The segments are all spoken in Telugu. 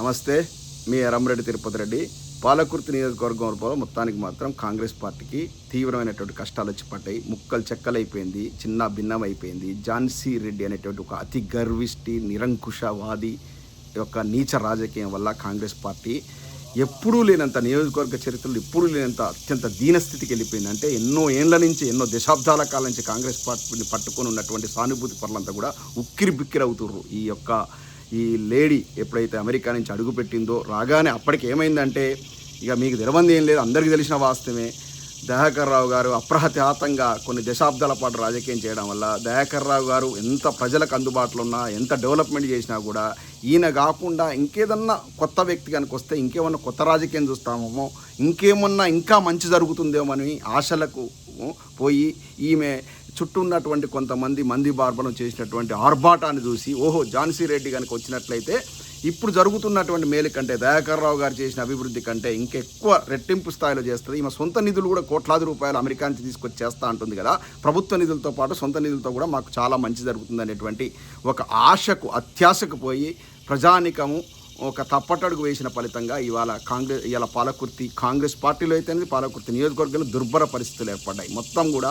నమస్తే మీ ఎర్రంరెడ్డి తిరుపతి రెడ్డి. పాలకుర్తి నియోజకవర్గం వరకు మొత్తానికి మాత్రం కాంగ్రెస్ పార్టీకి తీవ్రమైనటువంటి కష్టాలు వచ్చి పడ్డాయి. ముక్కలు చెక్కలైపోయింది చిన్న భిన్నం అయిపోయింది ఝాన్సీ రెడ్డి అనేటువంటి ఒక అతి గర్విష్టి నిరంకుశవాది యొక్క నీచ రాజకీయం వల్ల కాంగ్రెస్ పార్టీ ఎప్పుడూ లేనంత నియోజకవర్గ చరిత్రలో ఎప్పుడూ లేనంత అత్యంత దీనస్థితికి వెళ్ళిపోయింది. అంటే ఎన్నో ఏండ్ల నుంచి ఎన్నో దశాబ్దాల కాలం నుంచి కాంగ్రెస్ పార్టీని పట్టుకొని ఉన్నటువంటి సానుభూతి పనులంతా కూడా ఉక్కిరి బిక్కిరి అవుతుర్రు. ఈ యొక్క ఈ లేడీ ఎప్పుడైతే అమెరికా నుంచి అడుగుపెట్టిందో రాగానే అప్పటికి ఏమైందంటే ఇక మీకు తెలవంది ఏం లేదు అందరికీ తెలిసిన వాస్తవమే. దయాకర్ రావు గారు అప్రహత్యాతంగా కొన్ని దశాబ్దాల పాటు రాజకీయం చేయడం వల్ల దయాకర్ రావు గారు ఎంత ప్రజలకు అందుబాటులో ఉన్నా ఎంత డెవలప్మెంట్ చేసినా కూడా ఈయన కాకుండా ఇంకేదన్నా కొత్త వ్యక్తి కనుక వస్తే ఇంకేమన్నా కొత్త రాజకీయం చూస్తామేమో ఇంకేమన్నా ఇంకా మంచి జరుగుతుందేమో అని ఆశలకు పోయి ఈమె చుట్టూ ఉన్నటువంటి కొంతమంది మంది బార్బలం చేసినటువంటి ఆర్భాటాన్ని చూసి ఓహో ఝాన్సీ రెడ్డి కనుక వచ్చినట్లయితే ఇప్పుడు జరుగుతున్నటువంటి మేలు కంటే దయాకర్రావు గారు చేసిన అభివృద్ధి కంటే ఇంకెక్కువ రెట్టింపు స్థాయిలో చేస్తుంది. ఈమె సొంత నిధులు కూడా కోట్లాది రూపాయలు అమెరికా నుంచి తీసుకొచ్చి చేస్తా ఉంటుంది కదా. ప్రభుత్వ నిధులతో పాటు సొంత నిధులతో కూడా మాకు చాలా మంచి జరుగుతుంది అనేటువంటి ఒక ఆశకు అత్యాశకు పోయి ప్రజానికము ఒక తప్పటడుగు వేసిన ఫలితంగా ఇవాళ కాంగ్రెస్ ఇవాళ పాలకుర్తి కాంగ్రెస్ పార్టీలో అయితే పాలకుర్తి నియోజకవర్గంలో దుర్భర పరిస్థితులు ఏర్పడ్డాయి. మొత్తం కూడా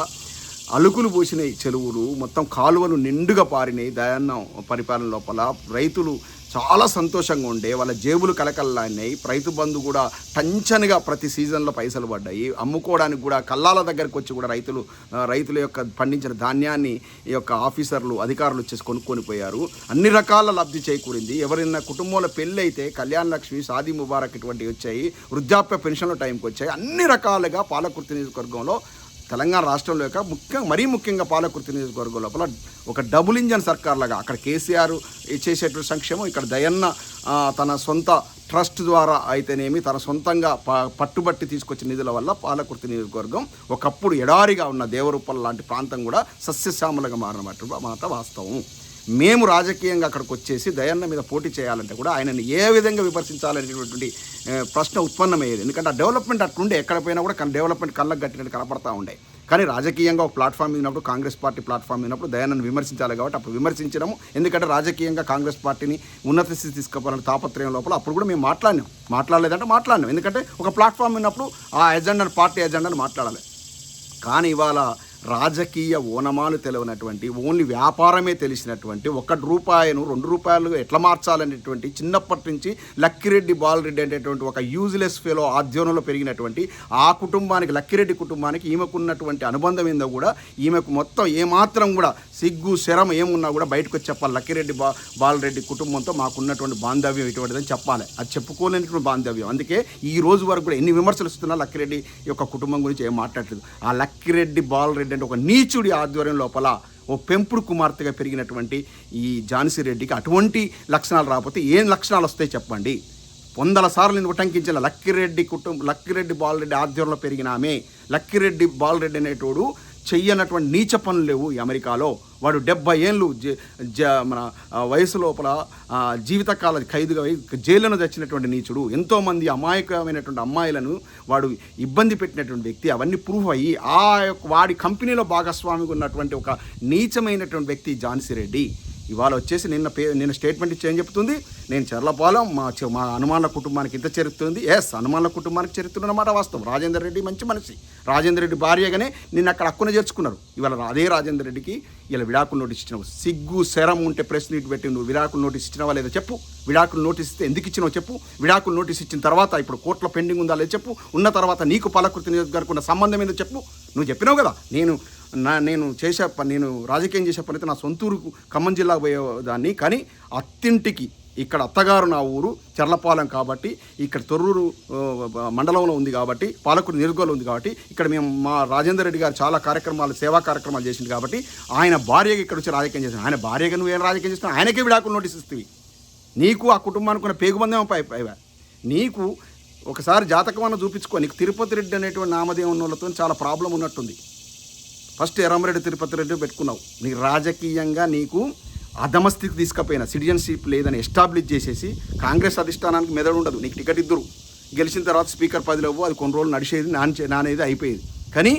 అలుకులు పోసినాయి చెరువులు మొత్తం కాలువలు నిండుగా పారినాయి. దయాన్నం పరిపాలన లోపల రైతులు చాలా సంతోషంగా ఉండే వాళ్ళ జేబులు కలకల్లాడినాయి రైతు బంధు కూడా టంచనగా ప్రతి సీజన్లో పైసలు పడ్డాయి. అమ్ముకోవడానికి కూడా కల్లాల దగ్గరికి వచ్చి కూడా రైతులు రైతుల యొక్క పండించిన ధాన్యాన్ని ఈ యొక్క ఆఫీసర్లు అధికారులు వచ్చేసి కొనుక్కొని పోయారు. అన్ని రకాల లబ్ధి చేకూరింది. ఎవరైనా కుటుంబంలో పెళ్ళి అయితే కళ్యాణ లక్ష్మి సాది ముబారక్ ఇటువంటివి వచ్చాయి. వృద్ధాప్య పెన్షన్ల టైంకి వచ్చాయి. అన్ని రకాలుగా పాలకుర్తి నియోజకవర్గంలో తెలంగాణ రాష్ట్రంలో యొక్క ముఖ్యంగా మరీ ముఖ్యంగా పాలకుర్తి నియోజకవర్గం లోపల ఒక డబుల్ ఇంజన్ సర్కార్ లాగా అక్కడ కేసీఆర్ చేసేటువంటి సంక్షేమం ఇక్కడ దయన్న తన సొంత ట్రస్ట్ ద్వారా అయితేనేమి తన సొంతంగా ప పట్టుబట్టి తీసుకొచ్చిన నిధుల వల్ల పాలకుర్తి నియోజకవర్గం ఒకప్పుడు ఎడారిగా ఉన్న దేవరూపల్ లాంటి ప్రాంతం కూడా సస్యశ్యామలుగా మారినట్టు మాట వాస్తవం. మేము రాజకీయంగా అక్కడికి వచ్చేసి దయన్న మీద పోటీ చేయాలంటే కూడా ఆయనని ఏ విధంగా విమర్శించాలనేటటువంటి ప్రశ్న ఉత్పన్నమయ్యేది. ఎందుకంటే ఆ డెవలప్మెంట్ అట్లుండే ఎక్కడ పోయినా కూడా కన్- డెవలప్మెంట్ కళ్ళకు కట్టినట్టు కనపడతా ఉండే. కానీ రాజకీయంగా ఒక ప్లాట్ఫామ్ ఉన్నప్పుడు కాంగ్రెస్ పార్టీ ప్లాట్ఫామ్ ఉన్నప్పుడు దయానన్ను విమర్శించాలి కాబట్టి అప్పుడు విమర్శించడము. ఎందుకంటే రాజకీయంగా కాంగ్రెస్ పార్టీని ఉన్నత స్థితి తీసుకుపోవాలని తాపత్రయం లోపల అప్పుడు కూడా మేము మాట్లాడినాం. మాట్లాడలేదంటే మాట్లాడినాం. ఎందుకంటే ఒక ప్లాట్ఫామ్ ఉన్నప్పుడు ఆ ఎజెండాను పార్టీ ఎజెండాను మాట్లాడాలి. కానీ ఇవాళ రాజకీయ ఓనమాలు తెలియనటువంటి ఓన్లీ వ్యాపారమే తెలిసినటువంటి ఒకటి రూపాయను రెండు రూపాయలు ఎట్లా మార్చాలనేటువంటి చిన్నప్పటి నుంచి లక్కిరెడ్డి బాలరెడ్డి అనేటువంటి ఒక యూజ్లెస్ ఫెలో ఆధ్వర్యంలో పెరిగినటువంటి ఆ కుటుంబానికి లక్కిరెడ్డి కుటుంబానికి ఈమెకున్నటువంటి అనుబంధం ఏందో కూడా ఈమెకు మొత్తం ఏమాత్రం కూడా సిగ్గు శరం ఏమున్నా కూడా బయటకు వచ్చి చెప్పాలి. లక్కిరెడ్డి బా బాలరెడ్డి కుటుంబంతో మాకున్నటువంటి బాంధవ్యం ఇటువంటిదని చెప్పాలి. అది చెప్పుకోలేనటువంటి బాంధవ్యం. అందుకే ఈ రోజు వరకు కూడా ఎన్ని విమర్శలు ఇస్తున్నా లక్కిరెడ్డి యొక్క కుటుంబం గురించి ఏం మాట్లాడలేదు. ఆ లక్కిరెడ్డి బాలరెడ్డి అంటే ఒక నీచుడి ఆధ్వర్యం లోపల ఓ పెంపుడు కుమార్తెగా పెరిగినటువంటి ఈ ఝాన్సీ రెడ్డికి అటువంటి లక్షణాలు రాకపోతే ఏం లక్షణాలు వస్తాయి చెప్పండి? వందల సార్లు నేను ఉటంకించిన లక్కిరెడ్డి కుటుంబం లక్కిరెడ్డి బాలరెడ్డి ఆధ్వర్యంలో పెరిగిన ఆమె లక్కిరెడ్డి బాలరెడ్డి అనేటోడు చెయ్యనటువంటి నీచ పనులు లేవు ఈ అమెరికాలో. వాడు డెబ్బై ఏళ్ళు జ- జ- మన వయసు లోపల జీవితకాల ఖైదుగా అయి జైలును తెచ్చినటువంటి నీచుడు ఎంతోమంది అమాయకమైనటువంటి అమ్మాయిలను వాడు ఇబ్బంది పెట్టినటువంటి వ్యక్తి అవన్నీ ప్రూఫ్ అయ్యి ఆ యొక్క వాడి కంపెనీలో భాగస్వామిగా ఉన్నటువంటి ఒక నీచమైనటువంటి వ్యక్తి ఝాన్సీ రెడ్డి. ఇవాళ వచ్చేసి నిన్న పే నిన్న స్టేట్మెంట్ ఇచ్చి ఏం చెప్తుంది? నేను చెర్లపాలెం మా మా హనుమాన్ల కుటుంబానికి ఇంత చరిత్ర ఉంది ఎస్ హనుమాన్ల కుటుంబానికి చరిత్ర అన్నమాట వాస్తవం. రాజేందర్ రెడ్డి మంచి మనిషి. రాజేందర్ రెడ్డి భార్యగానే నిన్న అక్కడ అక్కున చేర్చుకున్నారు. ఇవాళ అదే రాజేందర్ రెడ్డికి ఇలా విడాకులు నోటీస్ ఇచ్చినావు. సిగ్గు శరం ఉంటే ప్రెస్ నీట్ పెట్టి నువ్వు విడాకులు నోటీస్ ఇచ్చినావా లేదా చెప్పు. విడాకులు నోటీస్ ఇస్తే ఎందుకు ఇచ్చినావు చెప్పు. విడాకులు నోటీస్ ఇచ్చిన తర్వాత ఇప్పుడు కోర్టులో పెండింగ్ ఉందా లేదా చెప్పు. ఉన్న తర్వాత నీకు పాలకృతి నియోజకవర్గం ఉన్న సంబంధం ఏందో చెప్పు. నువ్వు చెప్పినావు కదా. నేను నా నేను చేసే పని నేను రాజకీయం చేసే పని అయితే నా సొంతూరుకు ఖమ్మం జిల్లాకు పోయేదాన్ని. కానీ అత్తింటికి ఇక్కడ అత్తగారు నా ఊరు చర్లపాలెం కాబట్టి ఇక్కడ తొర్రూరు మండలంలో ఉంది కాబట్టి పాలకుడు నిరుగోలు ఉంది కాబట్టి ఇక్కడ మేము మా రాజేందర్ రెడ్డి గారు చాలా కార్యక్రమాలు సేవా కార్యక్రమాలు చేసింది కాబట్టి ఆయన భార్యగా ఇక్కడ వచ్చి రాజకీయం చేసిన ఆయన భార్యగా నువ్వు ఏం రాజకీయం చేస్తున్నావు? ఆయనకే విడాకులు నోటీస్ ఇస్తుంది నీకు ఆ కుటుంబానికి ఉన్న పేగుబంధం పై పైవా నీకు ఒకసారి జాతకమన్న చూపించుకో. నీకు తిరుపతి రెడ్డి అనేటువంటి నామదేవం వాళ్ళతో చాలా ప్రాబ్లం ఉన్నట్టుంది. ఫస్ట్ ఎర్రమరెడ్డి తిరుపతి రెడ్డి పెట్టుకున్నావు. నీ రాజకీయంగా నీకు అధమస్థితి తీసుకుపోయిన సిటిజన్షిప్ లేదని ఎస్టాబ్లిష్ చేసేసి కాంగ్రెస్ అధిష్టానానికి మెదడు ఉండదు. నీకు టికెట్ ఇద్దరు. గెలిచిన తర్వాత స్పీకర్ పదిలో అది కొన్ని రోజులు నడిచేది నానే నానేది అయిపోయేది. కానీ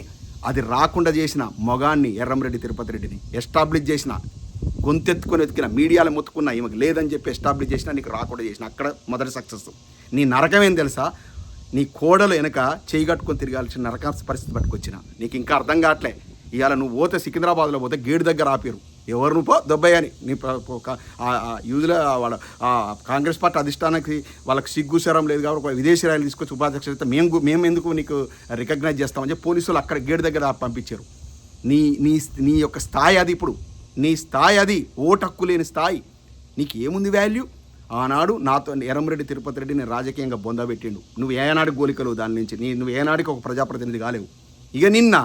అది రాకుండా చేసిన మొగాన్ని ఎర్రంరెడ్డి తిరుపతి రెడ్డిని ఎస్టాబ్లిష్ చేసిన గొంతెత్తుకొని ఎత్తుకిన మీడియాలో మొత్తుకున్నా ఈమెకు లేదని చెప్పి ఎస్టాబ్లిష్ చేసినా నీకు రాకుండా చేసిన అక్కడ మొదటి సక్సెస్. నీ నరకం ఏం తెలుసా? నీ కోడలు వెనక చేయి కట్టుకొని తిరగాల్సిన నరక పరిస్థితి పట్టుకొచ్చిన. నీకు ఇంకా అర్థం కావట్లే. ఇవాళ నువ్వు పోతే సికింద్రాబాద్లో పోతే గేట్ దగ్గర ఆపారు. ఎవరు నువ్వు పో దొబ్బయ్యని నీ యూజ్లో ఒక వాళ్ళ కాంగ్రెస్ పార్టీ అధిష్టానానికి వాళ్ళకి సిగ్గు శరం లేదు కాబట్టి ఒక విదేశీ రాయలు తీసుకొచ్చి ఉపాధ్యక్ష మేము మేము ఎందుకు నీకు రికగ్నైజ్ చేస్తామని చెప్పి పోలీసులు అక్కడ గేట్ దగ్గర పంపించారు. నీ నీ నీ యొక్క స్థాయి అది ఇప్పుడు. నీ స్థాయి అది. ఓటక్కు హక్కు లేని స్థాయి. నీకు ఏముంది వాల్యూ? ఆనాడు నాతో ఎర్రంరెడ్డి తిరుపతి రెడ్డి నేను రాజకీయంగా బొందబెట్టిండు నువ్వు ఏనాడు గోలికలు దాని నుంచి. నీ నువ్వు ఏనాడికి ఒక ప్రజాప్రతినిధి కాలేవు. ఇక నిన్న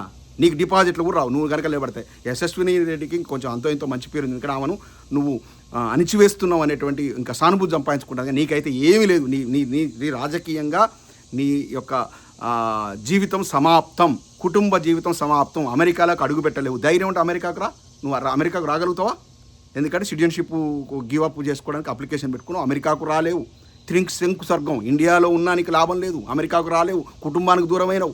నీకు డిపాజిట్లు కూడా రావు. నువ్వు కనుక లేబడతాయి యశస్విని రెడ్డికి కొంచెం అంతో ఇంతో మంచి పేరు ఉంది. ఇక్కడ ఆమెను నువ్వు అణిచివేస్తున్నావు అనేటువంటి ఇంకా సానుభూతి సంపాదించుకుంటాను నీకైతే ఏమీ లేదు. నీ నీ నీ నీ రాజకీయంగా నీ యొక్క జీవితం సమాప్తం కుటుంబ జీవితం సమాప్తం అమెరికాలోకి అడుగు పెట్టలేవు. ధైర్యం ఉంటే అమెరికాకు రా. నువ్వు అమెరికాకు రాగలుగుతావా? ఎందుకంటే సిటిజన్షిప్ గివ్ అప్ చేసుకోవడానికి అప్లికేషన్ పెట్టుకున్నావు. అమెరికాకు రాలేవు. త్రింక్ శంకు స్వర్గం. ఇండియాలో ఉన్నానికి లాభం లేదు. అమెరికాకు రాలేవు. కుటుంబానికి దూరమైనవు.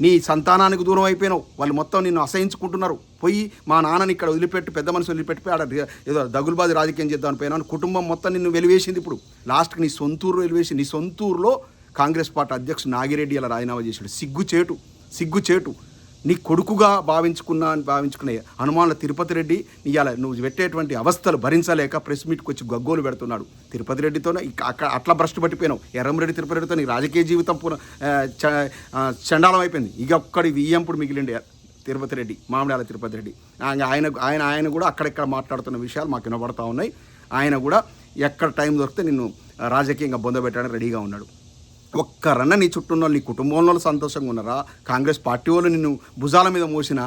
నీ సంతానానికి దూరం అయిపోయినావు. వాళ్ళు మొత్తం నిన్ను అసహించుకుంటున్నారు. పోయి మా నాన్నని ఇక్కడ వదిలిపెట్టి పెద్ద మనిషి వదిలిపెట్టి ఆడ ఏదో దగులుబాది రాజకీయం చేద్దాం పోయినాను. కుటుంబం మొత్తం నిన్ను వెలివేసింది ఇప్పుడు. లాస్ట్కి నీ సొంతూరు వెలివేసి నీ సొంతూరులో కాంగ్రెస్ పార్టీ అధ్యక్షుడు నాగిరెడ్డి అలా రాజీనామా చేశాడు. సిగ్గుచేటు సిగ్గుచేటు. నీ కొడుకుగా భావించుకున్నా అని భావించుకునే హనుమాన్ల తిరుపతి రెడ్డి నీ అలా నువ్వు పెట్టేటువంటి అవస్థలు భరించలేక ప్రెస్ మీట్కి వచ్చి గగ్గోలు పెడుతున్నాడు. తిరుపతి రెడ్డితోనే ఇక అక్కడ అట్లా భ్రష్టు పట్టిపోయినావు. ఎర్రంరెడ్డి తిరుపతి రెడ్డితో నీ రాజకీయ జీవితం పూర్ణ చ- చండాలం అయిపోయింది. ఇక ఒక్కడి వియ్యంపుడు మిగిలిండి తిరుపతి రెడ్డి మామిడాల తిరుపతి రెడ్డి. ఆయన ఆయన ఆయన ఆయన కూడా అక్కడెక్కడ మాట్లాడుతున్న విషయాలు మాకు వినబడతా ఉన్నాయి. ఆయన కూడా ఎక్కడ టైం దొరికితే నిన్ను రాజకీయంగా బొందబెట్టడానికి రెడీగా ఉన్నాడు. ఒక్కరన్న నీ చుట్టూ ఉన్న నీ కుటుంబంలో సంతోషంగా ఉన్నారా? కాంగ్రెస్ పార్టీ వాళ్ళు నిన్ను భుజాల మీద మోసిన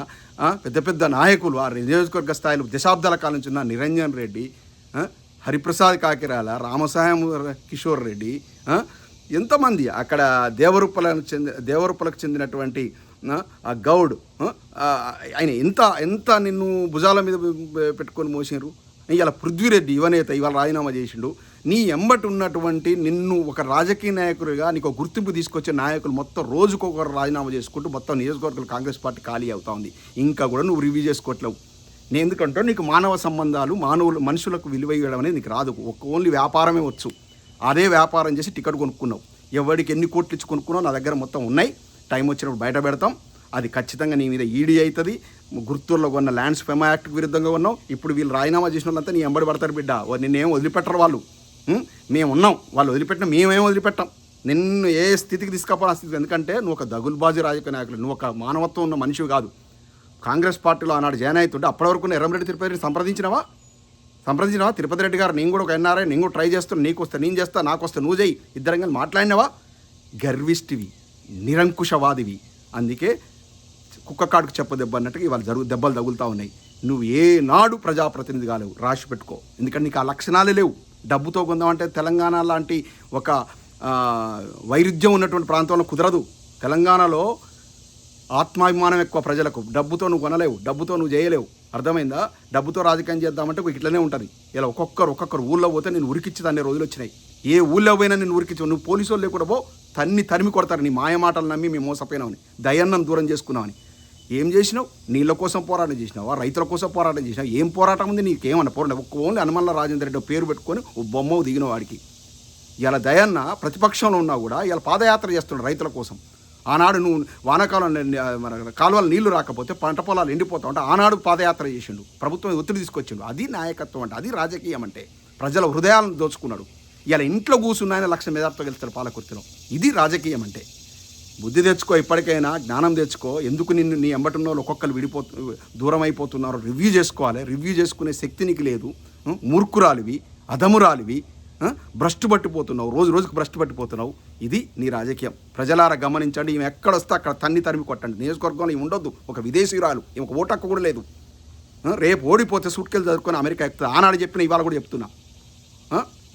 పెద్ద పెద్ద నాయకులు ఆ నియోజకవర్గ స్థాయిలో దశాబ్దాల కాలం నుంచి ఉన్న నిరంజన్ రెడ్డి హరిప్రసాద్ కాకిరాల రామసాయం కిషోర్ రెడ్డి ఎంతమంది అక్కడ దేవరూపలకు చెంది దేవరూపలకు చెందినటువంటి ఆ, గౌడ్ ఆయన ఎంత ఎంత నిన్ను భుజాల మీద పెట్టుకొని మోసినారు? ఇవాళ పృథ్వీరెడ్డి యువనేత ఇవాళ రాజీనామా చేసిండు. నీ ఎంబటి ఉన్నటువంటి నిన్ను ఒక రాజకీయ నాయకుడిగా నీకు ఒక గుర్తింపు తీసుకొచ్చే నాయకులు మొత్తం రోజుకొకరు రాజీనామా చేసుకుంటూ మొత్తం నియోజకవర్గాలు కాంగ్రెస్ పార్టీ ఖాళీ అవుతా ఉంది. ఇంకా కూడా నువ్వు రివ్యూ చేసుకోవట్లేవు. నేను ఎందుకంటే నీకు మానవ సంబంధాలు మానవులు మనుషులకు విలువ ఇవ్వడం అనేది నీకు రాదు. ఒక ఓన్లీ వ్యాపారమే వచ్చు. అదే వ్యాపారం చేసి టికెట్ కొనుక్కున్నావు. ఎవరికి ఎన్ని కోట్లు ఇచ్చి కొనుక్కున్నావు నా దగ్గర మొత్తం ఉన్నాయి. టైం వచ్చినప్పుడు బయట పెడతాం. అది ఖచ్చితంగా నీ మీద ఈడీ అవుతుంది. గుర్తూరులో కొన్న ల్యాండ్స్ ఫెమా యాక్ట్కి విరుద్ధంగా ఉన్నావు. ఇప్పుడు వీళ్ళు రాజీనామా చేసిన వాళ్ళంతా నీ ఎంబడి పడతారు బిడ్డ. నిన్నేం వదిలిపెట్టరు వాళ్ళు. మేము ఉన్నాం. వాళ్ళు వదిలిపెట్టిన మేమేం వదిలిపెట్టాం. నిన్ను ఏ స్థితికి తీసుకపోవాలి స్థితి స్థితికి. ఎందుకంటే నువ్వు ఒక దగులుబాజీ రాజకీయ నాయకులు. నువ్వు ఒక మానవత్వం ఉన్న మనిషివి కాదు. కాంగ్రెస్ పార్టీలో ఆనాడు జాయిన్ అవుతుంటే అప్పటి వరకు ఎర్రంరెడ్డి తిరుపతి సంప్రదించినవా? సంప్రదించినవా? తిరుపతి రెడ్డి గారు నేను కూడా ఒక ఎన్ఆర్ఐ నేను కూడా ట్రై చేస్తాను నీకు వస్తే నేను చేస్తా నాకు వస్తే నువ్వు చేయి. ఇద్దరం కానీ మాట్లాడినావా? గర్విష్టివి నిరంకుశవాదివి. అందుకే కుక్క కాడుకు చెప్ప దెబ్బ అన్నట్టుగా ఇవాళ జరుగు దెబ్బలు తగులుతూ ఉన్నాయి. నువ్వు ఏనాడు ప్రజాప్రతినిధి కాలేవు రాసి పెట్టుకో. ఎందుకంటే నీకు ఆ లక్షణాలే లేవు. డబ్బుతో కొందామంటే తెలంగాణ లాంటి ఒక వైరుధ్యం ఉన్నటువంటి ప్రాంతంలో కుదరదు. తెలంగాణలో ఆత్మాభిమానం ఎక్కువ ప్రజలకు. డబ్బుతో నువ్వు కొనలేవు. డబ్బుతో నువ్వు చేయలేవు. అర్థమైందా? డబ్బుతో రాజకీయం చేద్దామంటే ఇట్లనే ఉంటుంది. ఇలా ఒక్కొక్కరు ఒక్కొక్కరు ఊళ్ళో పోతే నేను ఉరికిచ్చి తన్నే రోజులు వచ్చినాయి. ఏ ఊళ్ళో పోయినా నేను ఉరికిచ్చు నువ్వు పోలీసు వాళ్ళు లేకుండా పో తన్ని తరిమి కొడతారు. నీ మాయమాటలు నమ్మి మేము మోసపోయినామని దయన్నం దూరం చేసుకున్నామని. ఏం చేసినావు? నీళ్ళ కోసం పోరాటం చేసినావా? రైతుల కోసం పోరాటం చేసినావు? ఏం పోరాటం ఉంది? నీకేమన్నా పోరాటం ఒక్క ఓన్లీ హనుమల్ల రాజేంద్ర రెడ్డి పేరు పెట్టుకొని ఓ బొమ్మ దిగిన వాడికి. ఇలా దయన్న ప్రతిపక్షంలో ఉన్నా కూడా ఇలా పాదయాత్ర చేస్తున్నాడు రైతుల కోసం. ఆనాడు నువ్వు వానాకాలం మన కాలువలు నీళ్ళు రాకపోతే పంట పొలాలు ఎండిపోతా ఉంటే ఆనాడు పాదయాత్ర చేసిండు. ప్రభుత్వం ఒత్తిడి తీసుకొచ్చిండు. అది నాయకత్వం అంటే అది రాజకీయం అంటే. ప్రజల హృదయాలను దోచుకున్నాడు. ఇలా ఇంట్లో కూర్చున్నాయని లక్ష మెజార్టీతో గెలుస్తాడు పాలకుర్తిలో. ఇది రాజకీయం అంటే. బుద్ధి తెచ్చుకో ఇప్పటికైనా జ్ఞానం తెచ్చుకో. ఎందుకు నిన్ను నీ ఎంబటున్న వాళ్ళు ఒక్కొక్కరు విడిపోతు దూరం అయిపోతున్నారు రివ్యూ చేసుకోవాలి. రివ్యూ చేసుకునే శక్తి నీకు లేదు. మూర్ఖురాలివి అధమురాలివి భ్రష్టు పట్టిపోతున్నావు. రోజు రోజుకు భ్రష్టు పట్టిపోతున్నావు. ఇది నీ రాజకీయం. ప్రజలారా గమనించండి ఈమె ఎక్కడొస్తే అక్కడ తన్ని తరిమి కొట్టండి. నియోజకవర్గంలో ఈమె ఉండొద్దు. ఒక విదేశీయురాలు. ఈమెకు ఓటక్కు కూడా లేదు. రేపు ఓడిపోతే సూట్కెళ్ళి చదువుకొని అమెరికా ఎక్కుతుంది. ఆనాడు చెప్పిన ఇవాళ కూడా చెప్తున్నా.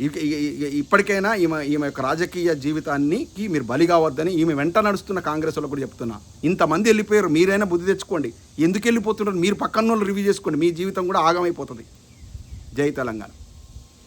ఇప్పటికైనా ఈమె ఈమె యొక్క రాజకీయ జీవితానికి మీరు బలి కావద్దని ఈమె వెంట నడుస్తున్న కాంగ్రెస్ వాళ్ళు కూడా చెప్తున్నా. ఇంతమంది వెళ్ళిపోయారు మీరైనా బుద్ధి తెచ్చుకోండి. ఎందుకు వెళ్ళిపోతున్నారు మీరు పక్కన వాళ్ళు రివ్యూ చేసుకోండి. మీ జీవితం కూడా ఆగమైపోతుంది. జై తెలంగాణ.